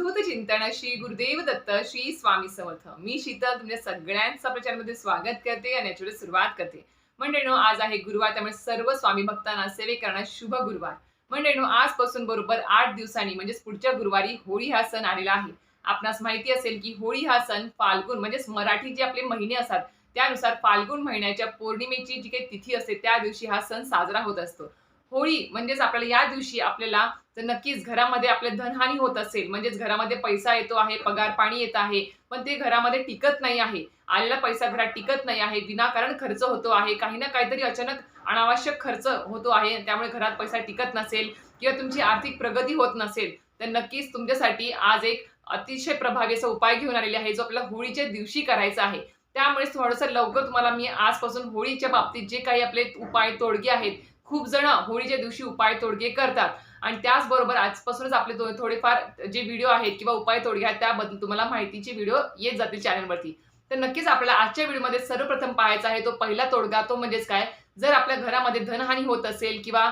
अवधूत चिंतन श्री गुरुदेव दत्त श्री स्वामी समर्थ. मी शीतल तुमच्या सगळ्यांचा प्रचारमध्ये स्वागत करते आणि याच्यावर सुरुवात करते. मंडळीनो आज आहे गुरुवार त्यामुळे सर्व स्वामी भक्तांना सेवे करण्यास शुभ गुरुवार. मंडळीनो आजपासून बरोबर आठ दिवसांनी म्हणजेच पुढच्या गुरुवारी होळी हा सण आलेला आहे. आपणास माहिती असेल की होळी हा सण फाल्गुन म्हणजेच मराठी जे आपले महिने असतात त्यानुसार फाल्गुन महिन्याच्या पौर्णिमेची जी काही तिथी असते त्या दिवशी हा सण साजरा होत असतो. होळी म्हणजेच आपल्याला या दिवशी आपल्याला तर नक्कीच घरामध्ये आपले धनहानी होत असेल म्हणजेच घरामध्ये पैसा येतो आहे पगार पाणी येत आहे पण ते घरामध्ये टिकत नाही आहे. आलेला पैसा घरात टिकत नाही आहे विनाकारण खर्च होतो आहे काही ना काहीतरी अचानक अनावश्यक खर्च होतो आहे त्यामुळे घरात पैसा टिकत नसेल किंवा तुमची आर्थिक प्रगती होत नसेल तर नक्कीच तुमच्यासाठी आज एक अतिशय प्रभावी असा उपाय घेऊन आलेले आहे जो आपल्याला होळीच्या दिवशी करायचा आहे. त्यामुळे थोडंसं लवकर तुम्हाला मी आजपासून होळीच्या बाबतीत जे काही आपले उपाय तोडगे आहेत खूप जण होळीच्या दिवशी उपाय तोडगे करतात. आणि त्याचबरोबर आजपासूनच आपले थोडेफार जे व्हिडिओ आहेत किंवा उपाय तोडघ्या आहेत त्याबद्दल तुम्हाला माहितीचे व्हिडिओ येत जातील चॅनलवरती तर नक्कीच आपल्याला आजच्या व्हिडिओमध्ये सर्वप्रथम पाहायचा आहे तो पहिला तोडगा तो म्हणजेच काय? जर आपल्या घरामध्ये धनहानी होत असेल किंवा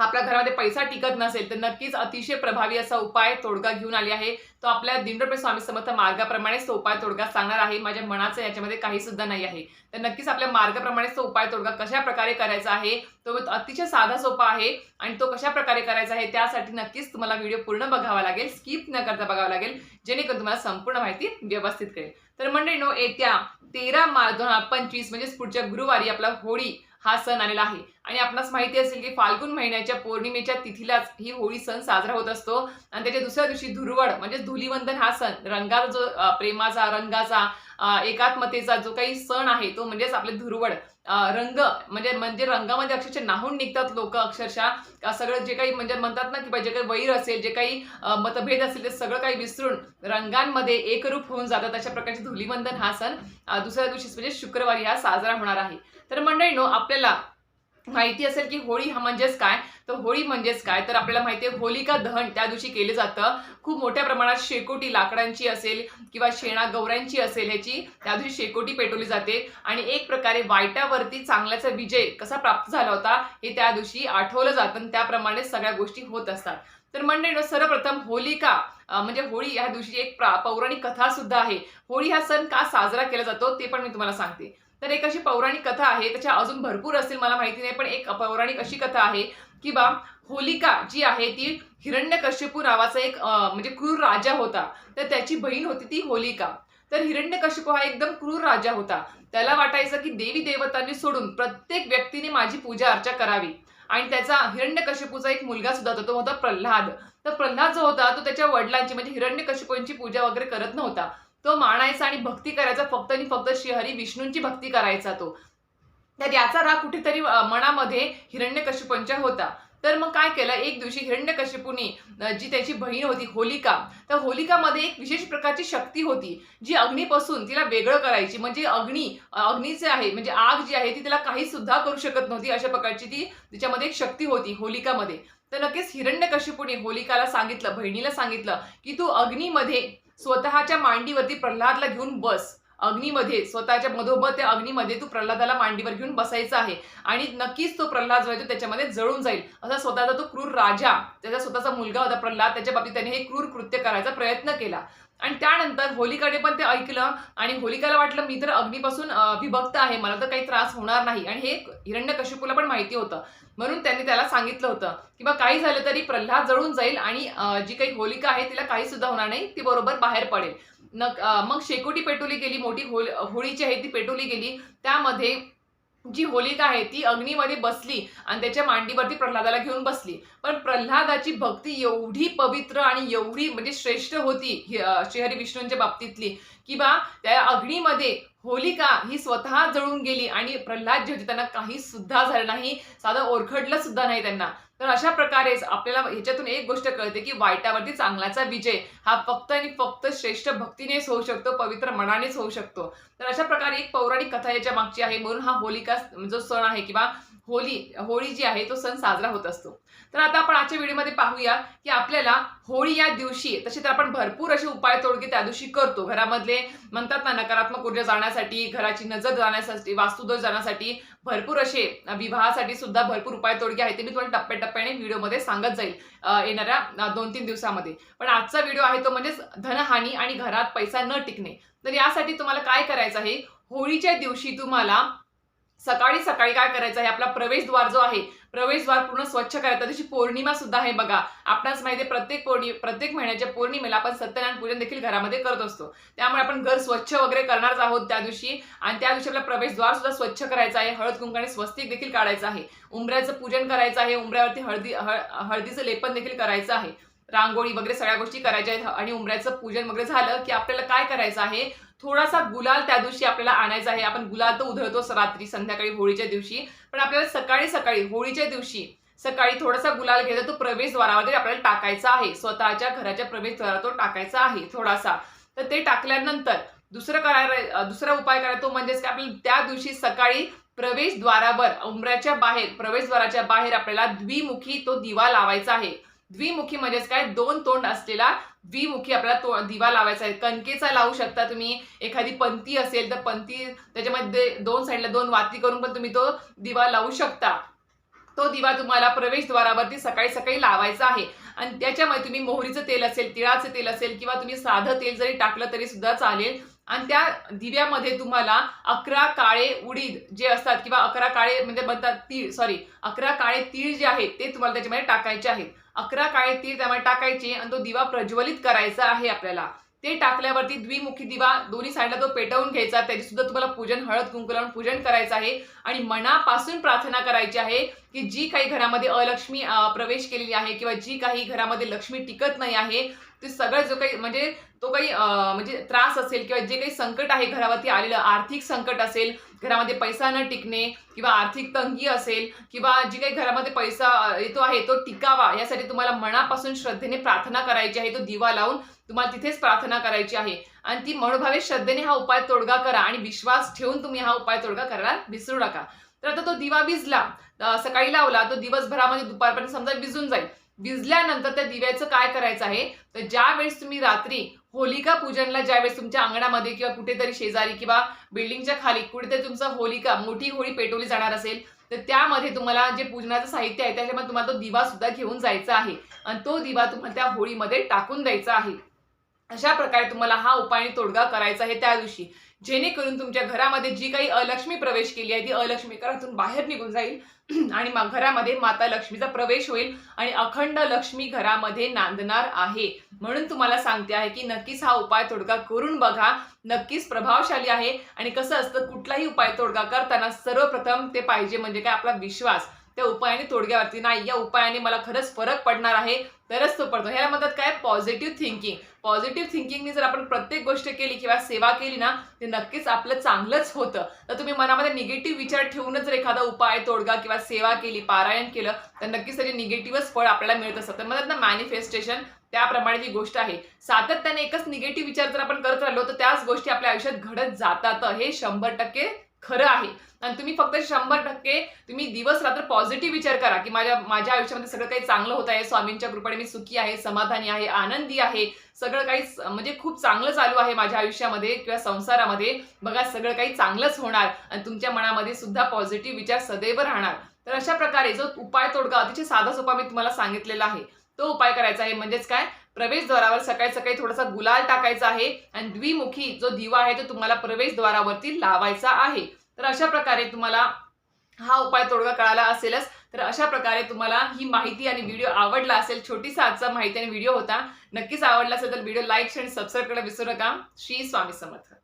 आपल्या घरामध्ये पैसा टिकत नसेल तर नक्कीच अतिशय प्रभावी असा उपाय तोडगा घेऊन आली आहे. तो आपल्या दिंडोपे स्वामी समर्थ मार्गाप्रमाणेच तो उपाय तोडगा सांगणार आहे. माझ्या मनाचं याच्यामध्ये काही सुद्धा नाही आहे. तर नक्कीच आपल्या मार्गाप्रमाणेच तो उपाय तोडगा कशा प्रकारे करायचा आहे तो अतिशय साधा सोपा आहे आणि तो कशा प्रकारे करायचा आहे त्यासाठी नक्कीच तुम्हाला व्हिडिओ पूर्ण बघावा लागेल स्किप न करता बघावा लागेल जेणेकरून तुम्हाला संपूर्ण माहिती व्यवस्थित कळेल. तर मंडळी नो येत्या तेरा मार्च दोन हजार पंचवीस म्हणजेच पुढच्या गुरुवारी आपला होळी हा सण आलेला आहे. आणि आपणास माहिती असेल की फाल्गुन महिन्याच्या पौर्णिमेच्या तिथीलाच ही होळी सण साजरा होत असतो. आणि त्याच्या दुसऱ्या दिवशी धुरवड म्हणजे धुलीवंदन हा सण रंगाचा जो प्रेमाचा रंगाचा एकात्मतेचा जो काही सण आहे तो म्हणजेच आपले धुरवड रंग म्हणजे म्हणजे रंगामध्ये अक्षरशः नाहून निघतात लोक अक्षरशः. सगळं जे काही म्हणजे म्हणतात ना की जे काही वैर असेल जे काही मतभेद असेल ते सगळं काही विसरून रंगांमध्ये एकरूप होऊन जातात अशा प्रकारचे धुलीवंदन हा सण दुसऱ्या दिवशी म्हणजे शुक्रवारी हा साजरा होणार आहे. तर मंडळीनो आपल्याला माहिती असेल की होळी हा म्हणजेच काय? तर होळी म्हणजेच काय? तर आपल्याला माहिती आहे होलिका दहन त्या दिवशी केलं जातं. खूप मोठ्या प्रमाणात शेकोटी लाकडांची असेल किंवा शेणा गौऱ्यांची असेल ह्याची त्या दिवशी शेकोटी पेटवली जाते. आणि एक प्रकारे वाईटावरती चांगल्याचा विजय कसा प्राप्त झाला होता हे त्या दिवशी आठवलं जातं आणि त्याप्रमाणे सगळ्या गोष्टी होत असतात. तर मंडळी सर्वप्रथम होलिका म्हणजे होळी या दिवशी एक प्रा- पौराणिक कथा सुद्धा आहे. होळी हा सण का साजरा केला जातो ते पण मी तुम्हाला सांगते. तर एक अशी पौराणिक कथा आहे त्याच्या अजून भरपूर असतील मला माहिती नाही पण एक पौराणिक अशी कथा आहे की बा होलिका जी आहे ती हिरण्यकश्यपू नावाचा एक म्हणजे क्रूर राजा होता. तर त्याची बहीण होती ती होलिका. तर हिरण्यकश्यपू हा एकदम क्रूर राजा होता. त्याला वाटायचं की देवी देवतांनी सोडून प्रत्येक व्यक्तीने माझी पूजा अर्चा करावी. आणि त्याचा हिरण्यकश्यपूचा एक मुलगा सुद्धा होता तो होता प्रल्हाद. तर प्रल्हाद जो होता तो त्याच्या वडिलांची म्हणजे हिरण्यकश्यपूंची पूजा वगैरे करत नव्हता. तो मानायचा आणि भक्ती करायचा फक्त आणि फक्त श्रीहरी विष्णूंची भक्ती करायचा तो. तर याचा राग कुठेतरी मनामध्ये हिरण्यकशिपूंच्या होता. तर मग काय केलं? एक दिवशी हिरण्यकश्यपूने जी त्याची बहीण होती होलिका तर होलिकामध्ये एक विशेष प्रकारची शक्ती होती जी अग्नीपासून तिला वेगळं करायची. म्हणजे अग्नी अग्नीचे आहे म्हणजे आग जी आहे ती तिला काही सुद्धा करू शकत नव्हती अशा प्रकारची ती तिच्यामध्ये एक शक्ती होती होलिकामध्ये. तर नक्कीच हिरण्यकश्यपूने होलिकाला सांगितलं बहिणीला सांगितलं की तू अग्नीमध्ये स्वतःच्या मांडीवरती प्रल्हादला घेऊन बस. अग्नीमध्ये स्वतःच्या मधोमध त्या अग्नीमध्ये तू प्रल्हादाला मांडीवर घेऊन बसायचा आहे आणि नक्कीच तो प्रल्हाद जो आहे तो त्याच्यामध्ये जळून जाईल. असा स्वतःचा तो क्रूर राजा त्याचा स्वतःचा मुलगा होता प्रल्हाद त्याच्या बाबतीत त्याने हे क्रूर कृत्य करायचा प्रयत्न केला. आणि त्यानंतर होलिकाने पण ते ऐकलं आणि होलिकाला वाटलं मी तर अग्नीपासून विभक्त आहे मला तर काही त्रास होणार नाही. आणि हे हिरण्यकश्यपूला पण माहिती होतं. म्हणून त्यांनी त्याला सांगितलं होतं की बा काही झालं तरी प्रल्हाद जळून जाईल आणि जी काही होलिका आहे तिला काही सुद्धा होणार नाही ती बरोबर बाहेर पडेल. न मग शेकोटी पेटवली गेली मोठी होल होळीची आहे ती पेटवली गेली. त्यामध्ये जी होलिका आहे ती अग्नीमध्ये बसली आणि त्याच्या मांडीवरती प्रल्हादाला घेऊन बसली. पण प्रल्हादाची भक्ती एवढी पवित्र आणि एवढी म्हणजे श्रेष्ठ होती श्रीहरी विष्णूंच्या बाबतीतली. की बा त्या अग्नीमध्ये होलिका ही स्वतः जळून गेली आणि प्रल्हाद जे होते त्यांना काही सुद्धा झालं नाही. साधं ओरखडलं सुद्धा नाही त्यांना. तर अशा प्रकारेच आपल्याला ह्याच्यातून एक गोष्ट कळते की वाईटावरती चांगल्याचा विजय हा फक्त आणि फक्त श्रेष्ठ भक्तीनेच होऊ शकतो पवित्र मनानेच होऊ शकतो. तर अशा प्रकारे एक पौराणिक कथा याच्या मागची आहे. म्हणून हा होलिका जो सण आहे किंवा होली होळी जी आहे तो सण साजरा होत असतो. तर आता आपण आजच्या व्हिडिओमध्ये पाहूया की आपल्याला होळी या दिवशी तसे तर आपण भरपूर असे उपाय तोडगे त्या दिवशी करतो. घरामधले म्हणतात ना नकारात्मक ऊर्जा जाण्यासाठी घराची नजर जाण्यासाठी वास्तुदोष जाण्यासाठी भरपूर असे विवाहासाठी सुद्धा भरपूर उपाय तोडगे आहेत. ते मी तुम्हाला टप्प्याने व्हिडिओमध्ये सांगत जाईल येणाऱ्या दोन तीन दिवसामध्ये. पण आजचा व्हिडिओ आहे तो म्हणजेच धनहानी आणि घरात पैसा न टिकणे. तर यासाठी तुम्हाला काय करायचं आहे? होळीच्या दिवशी तुम्हाला सकाळी सकाळी काय करायचं आहे? आपला प्रवेशद्वार जो आहे प्रवेशद्वार पूर्ण स्वच्छ करायचा. त्या दिवशी पौर्णिमा सुद्धा आहे बघा. आपणास माहिती आहे प्रत्येक पौर्णि प्रत्येक महिन्याच्या पौर्णिमेला आपण सत्यनारायण पूजन देखील घरामध्ये करत असतो. त्यामुळे आपण घर स्वच्छ वगैरे करणारच आहोत त्या दिवशी. आणि त्या दिवशी आपला प्रवेशद्वार सुद्धा स्वच्छ करायचा आहे. हळद कुंकाने स्वस्तिक देखील काढायचं आहे. उंबऱ्याचं पूजन करायचं आहे. उंबऱ्यावरती हळदी हळदीचं लेपन देखील करायचं आहे. रांगोळी वगैरे सगळ्या गोष्टी करायच्या आहेत. आणि उंबऱ्याचं पूजन वगैरे झालं की आपल्याला काय करायचं आहे? थोडासा गुलाल त्या दिवशी आपल्याला आणायचा आहे. आपण गुलाल तर उधळतोच रात्री संध्याकाळी होळीच्या दिवशी. पण आपल्याला सकाळी सकाळी होळीच्या दिवशी सकाळी थोडासा गुलाल घ्यायचा तो प्रवेशद्वारामध्ये आपल्याला टाकायचा आहे. स्वतःच्या घराच्या प्रवेशद्वारा तो टाकायचा आहे थोडासा. तर ते टाकल्यानंतर दुसरं करायला दुसरा उपाय करायचा तो म्हणजेच की आपल्याला त्या दिवशी सकाळी प्रवेशद्वारावर उमऱ्याच्या बाहेर प्रवेशद्वाराच्या बाहेर आपल्याला द्विमुखी तो दिवा लावायचा आहे. द्विमुखी म्हणजेच काय? दोन तोंड असलेला द्विमुखी आपल्याला तो दिवा लावायचा आहे. कणकेचा लावू शकता तुम्ही. एखादी पंती असेल तर पंती त्याच्यामध्ये दोन साईडला दोन वाती करून पण तुम्ही तो दिवा लावू शकता. तो दिवा तुम्हाला प्रवेशद्वारावरती सकाळी सकाळी लावायचा आहे. आणि त्याच्यामध्ये तुम्ही मोहरीचं तेल असेल तिळाचं तेल असेल किंवा तुम्ही साधं तेल जरी टाकलं तरी सुद्धा चालेल. आणि त्या दिव्यामध्ये तुम्हाला अकरा काळे उडीद जे असतात किंवा अकरा काळे म्हणजे बनतात तीळ सॉरी अकरा काळे तीळ जे आहेत ते तुम्हाला त्याच्यामध्ये टाकायचे आहेत. अकरा काळे तीळ त्यामध्ये टाकायचे आणि तो दिवा प्रज्वलित करायचा आहे आपल्याला. ते टाकल्यावरती द्विमुखी दिवा दोन्ही साईडला तो पेटवून घ्यायचा. त्याची सुद्धा तुम्हाला पूजन हळद कुंकू लावून पूजन करायचं आहे. आणि मनापासून प्रार्थना करायची आहे की जी काही घरामध्ये अलक्ष्मी प्रवेश केलेली आहे किंवा जी काही घरामध्ये लक्ष्मी टिकत नाही आहे ते सगळं जो काही म्हणजे तो काही म्हणजे त्रास असेल किंवा जे काही संकट आहे घरावरती आलेलं आर्थिक संकट असेल घरामध्ये पैसा न टिकणे किंवा आर्थिक तंगी असेल किंवा जी काही घरामध्ये पैसा येतो आहे तो टिकावा यासाठी तुम्हाला मनापासून श्रद्धेने प्रार्थना करायची आहे तो दिवा लावून तुम्हाला तिथेच प्रार्थना करायची आहे. आणि ती मनोभावे श्रद्धेने हा उपाय तोडगा करा आणि विश्वास ठेवून तुम्ही हा उपाय तोडगा करायला विसरू नका. तर आता तो दिवा भिजला सकाळी लावला तो दिवसभरामध्ये दुपारपर्यंत समजा भिजून जाईल. भिजल्यानंतर त्या दिव्याचं काय करायचं आहे? तर ज्या वेळेस तुम्ही रात्री होलिका पूजनला ज्यावेळेस तुमच्या अंगणामध्ये किंवा कुठेतरी शेजारी किंवा बिल्डिंगच्या खाली कुठेतरी तुमचं होलिका मोठी होळी पेटवली जाणार असेल तर त्यामध्ये तुम्हाला जे पूजनाचं साहित्य आहे त्याच्यामध्ये तुम्हाला तो दिवा सुद्धा घेऊन जायचा आहे. आणि तो दिवा तुम्हाला त्या होळीमध्ये टाकून द्यायचा आहे. अशा प्रकारे तुम्हाला हा उपाय तोडगा करायचा आहे त्या दिवशी. जेणेकरून तुमच्या घरामध्ये जी काही अलक्ष्मी प्रवेश केली आहे ती अलक्ष्मी घरातून बाहेर निघून जाईल. आणि मग घरामध्ये माता लक्ष्मीचा प्रवेश होईल आणि अखंड लक्ष्मी घरामध्ये नांदणार आहे. म्हणून तुम्हाला सांगते आहे की नक्कीच हा उपाय तोडगा करून बघा. नक्कीच प्रभावशाली आहे. आणि कसं असतं कुठलाही उपाय तोडगा करताना सर्वप्रथम ते पाहिजे म्हणजे काय आपला विश्वास. त्या उपायाने तोडग्यावरती. नाही या उपायाने मला खरंच फरक पडणार आहे तरच तो पडतो. ह्याला म्हणतात काय? पॉझिटिव्ह थिंकिंग पॉझिटिव्ह थिंकिंगने जर आपण प्रत्येक गोष्ट केली किंवा सेवा केली ना ते नक्कीच आपलं चांगलंच होतं. तर तुम्ही मनामध्ये निगेटिव्ह विचार ठेवूनच जर एखादा उपाय तोडगा किंवा सेवा केली पारायण केलं तर नक्कीच त्याचे निगेटिव्हच फळ आपल्याला मिळत असतं. तर म्हणतात ना मॅनिफेस्टेशन त्याप्रमाणे जी गोष्ट आहे सातत्याने एकच निगेटिव्ह विचार जर आपण करत राहिलो तर त्याच गोष्टी आपल्या आयुष्यात घडत जातात हे शंभर टक्के खरं आहे. आणि तुम्ही फक्त शंभर टक्के तुम्ही दिवस रात्र पॉझिटिव्ह विचार करा की माझ्या माझ्या आयुष्यामध्ये सगळं काही चांगलं होत आहे. स्वामींच्या कृपेने मी सुखी आहे समाधानी आहे आनंदी आहे. सगळं काही म्हणजे खूप चांगलं चालू आहे माझ्या आयुष्यामध्ये किंवा संसारामध्ये. बघा सगळं काही चांगलंच होणार आणि तुमच्या मनामध्ये सुद्धा पॉझिटिव्ह विचार सदैव राहणार. तर अशा प्रकारे जो उपाय तोडगा अतिशय साधा सोपा मी तुम्हाला सांगितलेला आहे. तो उपाय करायचा आहे म्हणजेच काय? प्रवेशद्वारावर सकाळी सकाळी थोडासा गुलाल टाकायचा आहे आणि द्विमुखी जो दिवा आहे तो तुम्हाला प्रवेशद्वारावरती लावायचा आहे. तर अशा प्रकारे तुम्हाला हा उपाय तोडगा कळाला असेलच. तर अशा प्रकारे तुम्हाला ही माहिती आणि व्हिडिओ आवडला असेल छोटीसा आजचा माहिती आणि व्हिडिओ होता नक्कीच आवडला असेल तर व्हिडिओ लाईक आणि सबस्क्राईब करायला विसरू नका. श्री स्वामी समर्थ.